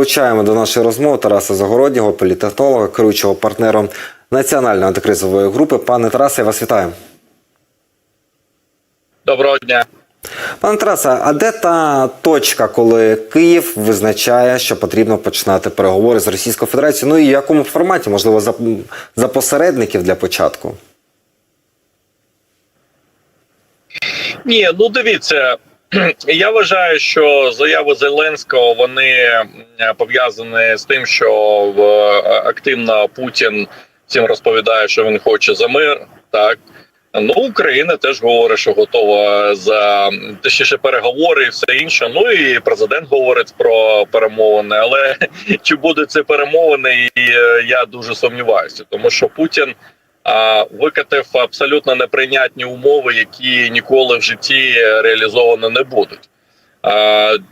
Долучаємо до нашої розмови Тараса Загороднього, політехнолога, керуючого партнером національної антикризової групи. Пане Тарасе, я вас вітаю. Доброго дня. Пане Тарасе, а де та точка, коли Київ визначає, що потрібно починати переговори з Російською Федерацією? Ну і в якому форматі, можливо, за, за посередників для початку? Ні, ну дивіться. Я вважаю, що заяви Зеленського вони пов'язані з тим, що е, активно Путін всім розповідає, що він хоче за мир. Так ну Україна теж говорить, що готова за точніше переговори і все інше. Ну і президент говорить про перемовини. Але чи будуть ці перемовини, е, я дуже сумніваюся, тому що Путін. Викатив абсолютно неприйнятні умови, які ніколи в житті реалізовано не будуть.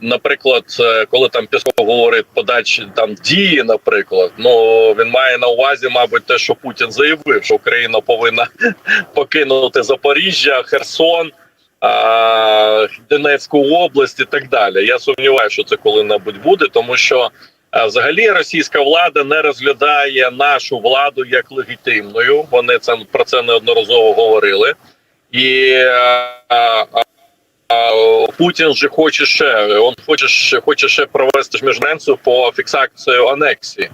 Наприклад, е, коли там Пісков говорить подачі там дії, наприклад, ну він має на увазі, мабуть, те, що Путін заявив, що Україна повинна покинути Запоріжжя, Херсон, Донецьку область і так далі. Я сумніваюся, що це коли-небудь буде, тому що взагалі російська влада не розглядає нашу владу як легітимною. Вони це про це неодноразово говорили, і а, а, Путін же хоче ще він хоче ще хоче ще провести ж міжненцю по фіксацію анексії,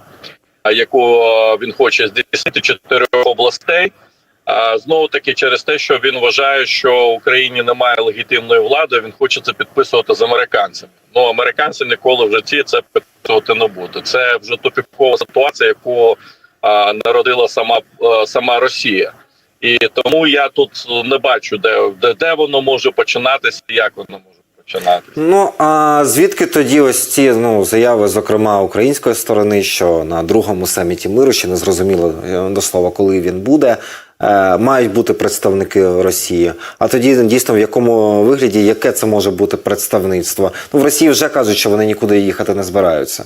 яку він хоче здійснити чотирьох областей. А знову таки через те, що він вважає, що в Україні немає легітимної влади, він хоче це підписувати з американцями. Ну американці ніколи в житті це підписувати не. Це вже тупікова ситуація, яку а, народила сама а, сама Росія. І тому я тут не бачу, де, де, де воно може починатися, як воно може починатися. Ну а звідки тоді ось ці ну заяви, зокрема української сторони, що на другому саміті миру ще не зрозуміло е, до слова, коли він буде. Е, Мають бути представники Росії. А тоді дійсно в якому вигляді, яке це може бути представництво? Ну в Росії вже кажуть, що вони нікуди їхати не збираються.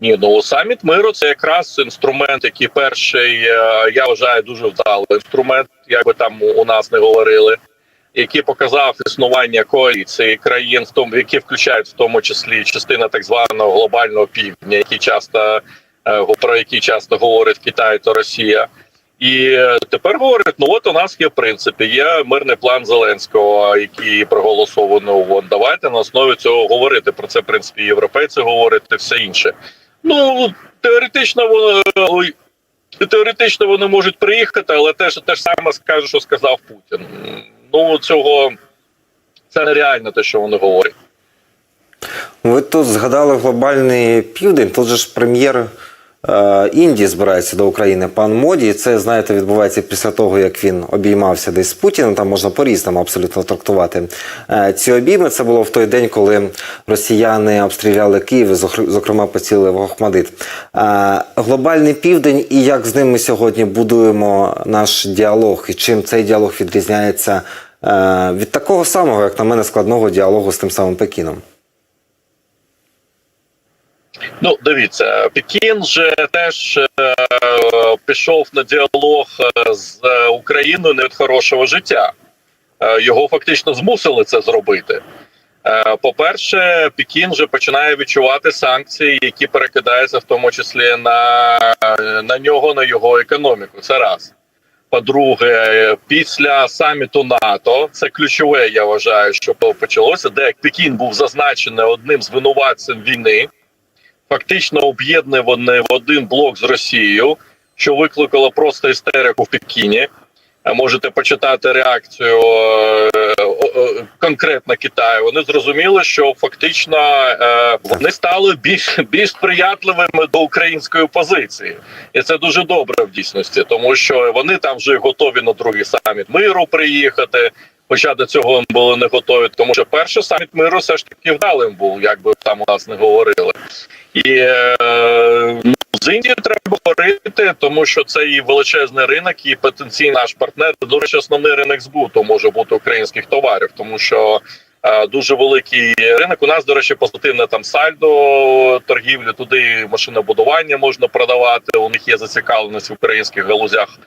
Ні, ну саміт миру це якраз інструмент, який перший е, я вважаю дуже вдалий інструмент, як би там у нас не говорили, який показав існування коаліції країн, в тому які включають в тому числі частина так званого глобального півдня, які часто про які часто говорить Китай та Росія. І е, тепер говорять: ну от у нас є в принципі, є мирний план Зеленського, який проголосований ООН. Давайте на основі цього говорити про це. В принципі, європейці говорять і все інше. Ну теоретично воно теоретично вони можуть приїхати, але теж те ж саме скаже, що сказав Путін. Ну цього це нереально, те, що вони говорять. Ви тут згадали глобальний південь. Тут же ж прем'єр е, Індії збирається до України пан Моді. Це знаєте відбувається після того, як він обіймався десь з Путіним. Там можна по-різному абсолютно трактувати е, ці обійми. Це було в той день, коли росіяни обстріляли Київ, зокрема поцілили в Охмадит. Е, глобальний південь і як з ним ми сьогодні будуємо наш діалог, і чим цей діалог відрізняється е, від такого самого, як на мене, складного діалогу з тим самим Пекіном. Ну, дивіться, Пекін же теж е, пішов на діалог е, з Україною не від хорошого життя. Е, його фактично змусили це зробити. Е, по-перше, Пекін вже починає відчувати санкції, які перекидаються в тому числі на, на нього, на його економіку. Це раз. По-друге, після саміту НАТО це ключове, я вважаю, що почалося, де Пекін був зазначений одним з винуватців війни фактично об'єднані в один блок з Росією, що викликало просто істерику в Пекіні. Е, Можете почитати реакцію е, конкретно Китаю. Вони зрозуміли, що фактично е, вони стали більш більш сприятливими до української позиції, і це дуже добре в дійсності, тому що вони там вже готові на другий саміт миру приїхати. Хоча до цього були не готові, тому що перший саміт миру все ж таки вдалим був, як би там у нас не говорили. І е, ну, з Індією треба говорити, тому що це і величезний ринок, і потенційний наш партнер. До речі, основний ринок збуту може бути українських товарів, тому що е, дуже великий ринок. У нас, до речі, позитивне там сальдо торгівлі. Туди машинобудування можна продавати. У них є зацікавленість в українських галузях.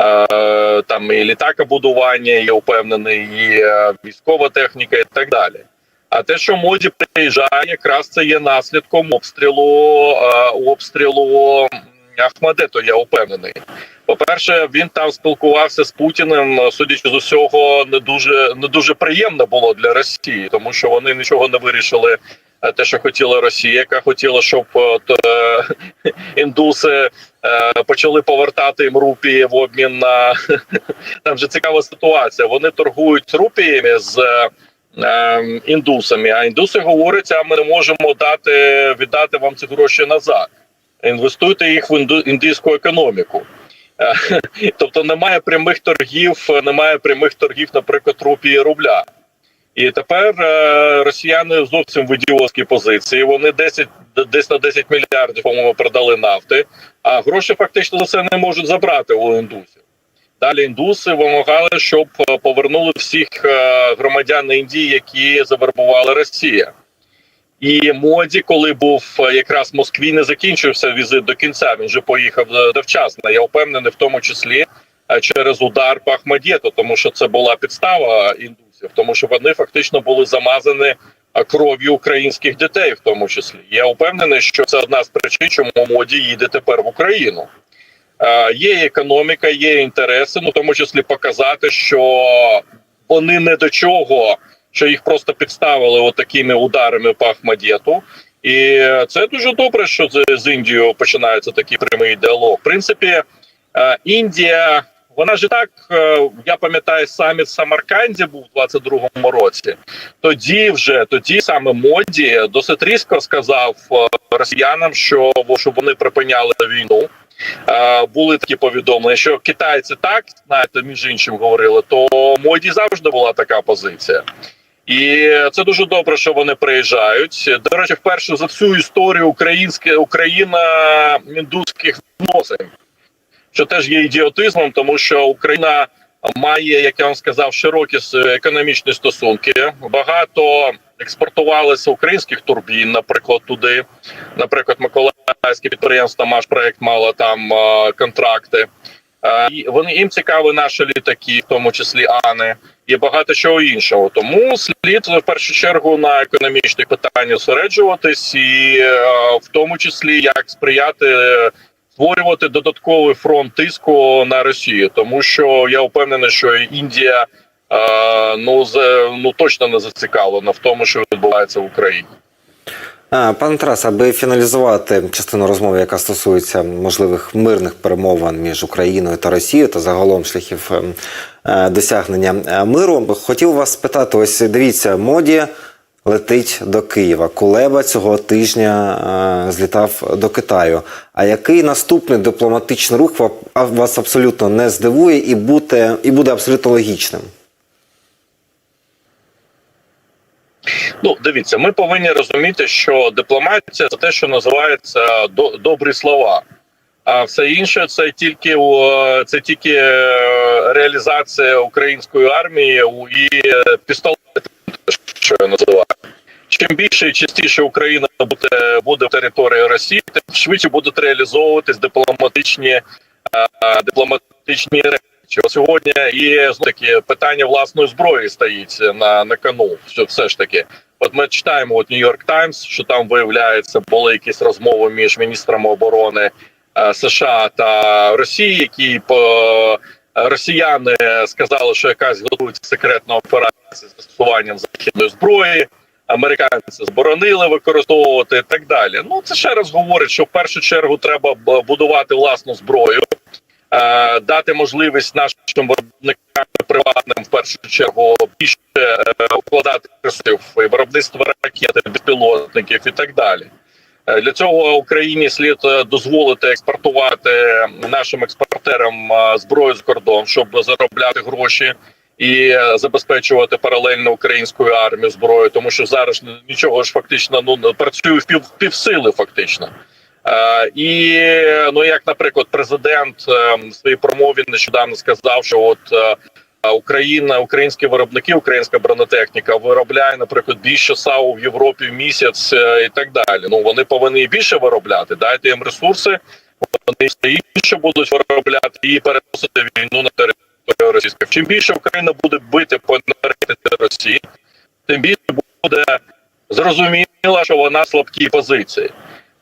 Е, Там і літакобудування, є упевнений, і е, військова техніка, і так далі. А те, що моді приїжджає, якраз це є наслідком обстрілу е, обстрілу м, Ахмадету, я впевнений. По-перше, він там спілкувався з Путіним, судячи з усього, не дуже не дуже приємно було для Росії, тому що вони нічого не вирішили. Е, Те, що хотіла Росія, яка хотіла, щоб е, е, індуси е, почали повертати їм рупії в обмін на там же цікава ситуація. Вони торгують рупіями з е, індусами, а індуси говорять, а ми не можемо дати віддати вам ці гроші назад. Інвестуйте їх в індійську економіку. Тобто немає прямих торгів, немає прямих торгів, наприклад, рупії рубля. І тепер е, росіяни зовсім в ідіотській позиції. Вони 10, десь на 10 мільярдів, по-моєму, продали нафти, а гроші фактично за це не можуть забрати у індусів. Далі індуси вимагали, щоб е, повернули всіх е, громадян Індії, які завербувала Росія. І моді, коли був якраз в Москві, не закінчився візит до кінця. Він вже поїхав довчасно. Я впевнений, в тому числі через удар по Ахмадєту, тому що це була підстава індусів, тому що вони фактично були замазані кров'ю українських дітей, в тому числі. Я впевнений, що це одна з причин, чому моді їде тепер в Україну. Є економіка, є інтереси, ну в тому числі показати, що вони не до чого, що їх просто підставили от такими ударами по Ахмадєту. І це дуже добре, що з, Індією починається такий прямий діалог. В принципі, Індія, вона ж так, е, я пам'ятаю, саміт в Самарканді був у 22-му році. Тоді вже тоді саме моді досить різко сказав е, росіянам, що щоб вони припиняли війну. Е, були такі повідомлення, що китайці так знаєте, між іншим говорили, то моді завжди була така позиція. І це дуже добре, що вони приїжджають. До речі, вперше за всю історію українське Україна індуських відносин, що теж є ідіотизмом, тому що Україна має, як я вам сказав, широкі економічні стосунки. Багато експортувалося українських турбін, наприклад, туди. Наприклад, Миколаївське підприємство «Маш проект мало там контракти. І вони їм цікаві наші літаки, в тому числі Ани, і багато чого іншого. Тому слід в першу чергу на економічних питаннях зосереджуватись, і в тому числі як сприяти створювати додатковий фронт тиску на Росію, тому що я впевнений, що Індія е, ну з ну точно не зацікавлена в тому, що відбувається в Україні. Пане Тарас, аби фіналізувати частину розмови, яка стосується можливих мирних перемовин між Україною та Росією та загалом шляхів ем, е, досягнення е, миру, хотів вас спитати: ось дивіться, моді летить до Києва. Кулеба цього тижня е, злітав до Китаю. А який наступний дипломатичний рух вас абсолютно не здивує і буде, і буде абсолютно логічним? Ну, дивіться, ми повинні розуміти, що дипломатія це те, що називається до, добрі слова. А все інше це тільки це тільки е, реалізація української армії у її е, пістолети, що я називаю. Чим більше і частіше Україна буде буде в території Росії, тим швидше будуть реалізовуватись дипломатичні е, дипломатичні речі. От сьогодні і таки питання власної зброї стоїть на, на кону. Що все ж таки, от ми читаємо от Нью-Йорк Таймс, що там виявляється, були якісь розмови між міністрами оборони е, США та Росії, які по росіяни сказали, що якась готується секретна операція з застосуванням західної зброї. Американці заборонили використовувати і так далі. Ну це ще раз говорить, що в першу чергу треба будувати власну зброю, е, дати можливість нашим виробникам приватним в першу чергу більше е, вкладати ресурсів і виробництво ракет, безпілотників і так далі. Е, Для цього Україні слід е, дозволити експортувати нашим експортерам е, зброю з кордон, щоб заробляти гроші і е, забезпечувати паралельно українську армію зброєю, тому що зараз нічого ж фактично ну працює в пів півсили, фактично. Е, і ну як, наприклад, президент е, в своїй промові нещодавно сказав, що от е, Україна, українські виробники, українська бронетехніка виробляє, наприклад, більше САУ в Європі в місяць е, і так далі. Ну вони повинні більше виробляти. Дайте їм ресурси, вони все інше будуть виробляти і переносити війну на територію російську. Чим більше Україна буде бити по енергетиці Росії, тим більше буде зрозуміло, що вона в слабкій позиції.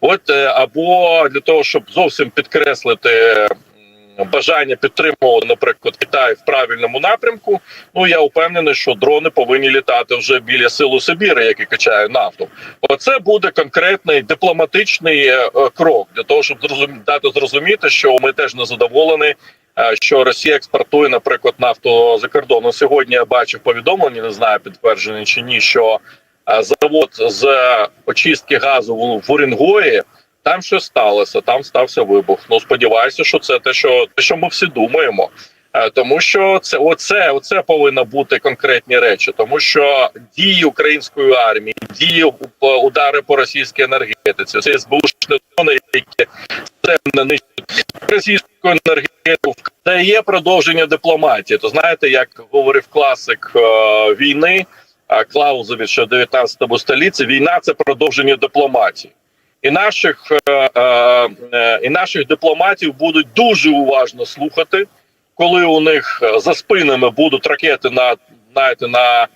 От е, або для того, щоб зовсім підкреслити бажання підтримувати, наприклад, Китай в правильному напрямку. Ну я впевнений, що дрони повинні літати вже біля силу Сибіри, які качають нафту. Оце буде конкретний дипломатичний е, е, крок для того, щоб дати зрозуміти, що ми теж не задоволені. Е, Що Росія експортує, наприклад, нафту за кордону. Сьогодні я бачив повідомлення, не знаю, підтверджені чи ні, що е, завод з очистки газу в- Уренгої, там щось сталося, там стався вибух. Ну сподіваюся, що це те, що те, що ми всі думаємо. Е, Тому що це оце, оце повинно бути конкретні речі, тому що дії української армії, дії удари по російській енергетиці, це СБУшні дрони, які не нищать російську енергетику. Це є продовження дипломатії. То знаєте, як говорив класик е, війни е, Клаузевич ще в 19 столітті, війна це продовження дипломатії. І наших е, е, е, і наших дипломатів будуть дуже уважно слухати, коли у них е, за спинами будуть ракети на знаєте, на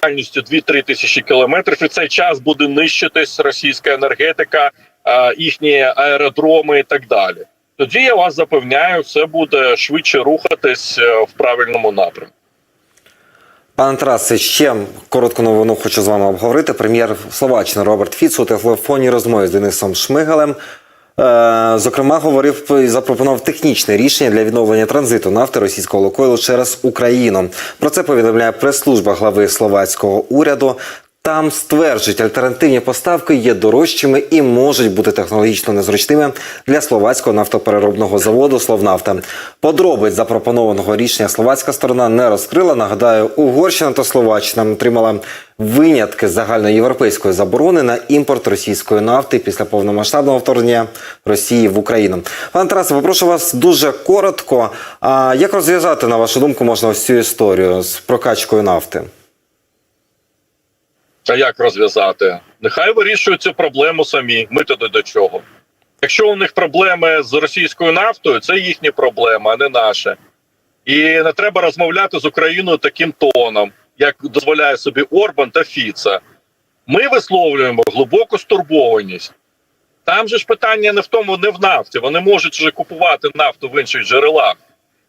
дальністю 2-3 тисячі кілометрів. І цей час буде нищитись російська енергетика, е, їхні аеродроми і так далі. Тоді я вас запевняю, все буде швидше рухатись е, в правильному напрямку. Пане Тарасе, ще коротку новину хочу з вами обговорити. Прем'єр Словаччини Роберт Фіц у телефонній розмові з Денисом Шмигалем. Е, зокрема, говорив і запропонував технічне рішення для відновлення транзиту нафти російського Лукойлу через Україну. Про це повідомляє прес-служба глави словацького уряду. Там стверджують, альтернативні поставки є дорожчими і можуть бути технологічно незручними для словацького нафтопереробного заводу Словнафта. Подробиць запропонованого рішення словацька сторона не розкрила. Нагадаю, Угорщина та Словаччина отримала винятки загальноєвропейської заборони на імпорт російської нафти після повномасштабного вторгнення Росії в Україну. Пане Тарасе, попрошу вас дуже коротко. А як розв'язати, на вашу думку, можна ось цю історію з прокачкою нафти? А як розв'язати? Нехай вирішують цю проблему самі. Ми туди до чого. Якщо у них проблеми з російською нафтою, це їхні проблеми, а не наші. І не треба розмовляти з Україною таким тоном, як дозволяє собі Орбан та Фіца. Ми висловлюємо глибоку стурбованість. Там же ж питання не в тому, не в нафті. Вони можуть вже купувати нафту в інших джерелах.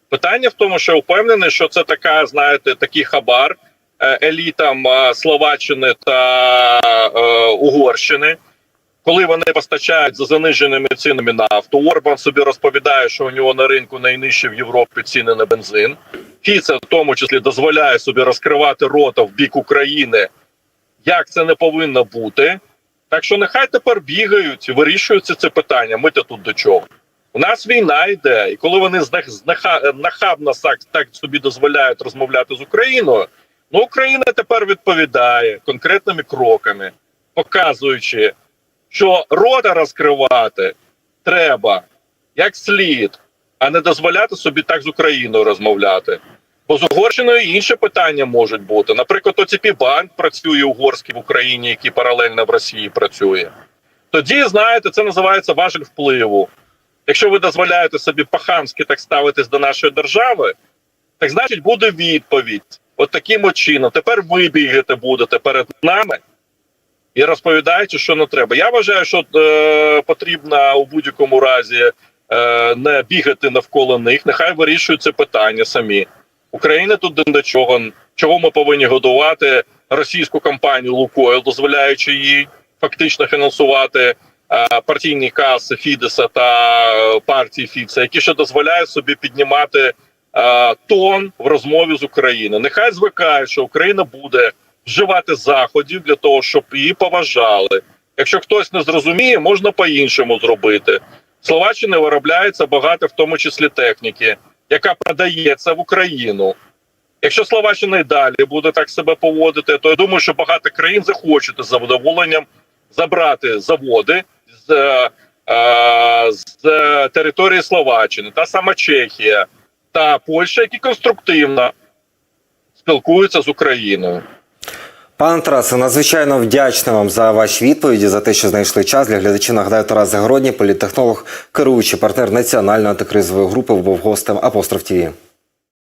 Питання в тому, що я впевнений, що це така, знаєте, такий хабар елітам е, Словаччини та е, Угорщини, коли вони постачають за заниженими цінами нафту. Орбан собі розповідає, що у нього на ринку найнижчі в Європі ціни на бензин. Фіце в тому числі дозволяє собі розкривати рота в бік України, як це не повинно бути. Так що нехай тепер бігають і вирішуються це питання. Ми то тут до чого. У нас війна йде, і коли вони нахабно так собі дозволяють розмовляти з Україною, ну Україна тепер відповідає конкретними кроками, показуючи, що рота розкривати треба як слід, а не дозволяти собі так з Україною розмовляти. Бо з Угорщиною інші питання можуть бути. Наприклад, ОЦП банк працює угорський в Україні, який паралельно в Росії працює. Тоді, знаєте, це називається важель впливу. Якщо ви дозволяєте собі по-хамськи так ставитись до нашої держави, так значить буде відповідь. От таким чином. Тепер ви бігаєте будете перед нами і розповідаєте, що не треба. Я вважаю, що е, потрібно у будь-якому разі е, не бігати навколо них. Нехай вирішують це питання самі. Україна тут до чого. Чого ми повинні годувати російську компанію Лукойл, дозволяючи їй фактично фінансувати е, партійні каси Фідеса та е, партії Фіца, які ще дозволяють собі піднімати тон в розмові з Україною. Нехай звикають, що Україна буде вживати заходів для того, щоб її поважали. Якщо хтось не зрозуміє, можна по-іншому зробити. В Словаччині виробляється багато, в тому числі техніки, яка продається в Україну. Якщо Словаччина і далі буде так себе поводити, то я думаю, що багато країн захочуть з задоволенням забрати заводи з, е, е, з території Словаччини, та сама Чехія та Польща, які конструктивно спілкуються з Україною. Пане Тарасе, надзвичайно вдячна вам за ваші відповіді, за те, що знайшли час для глядачів. Нагадаю, Тарас Загородній, політтехнолог, керуючий партнер національної антикризової групи, був гостем Апостроф ТІВІ.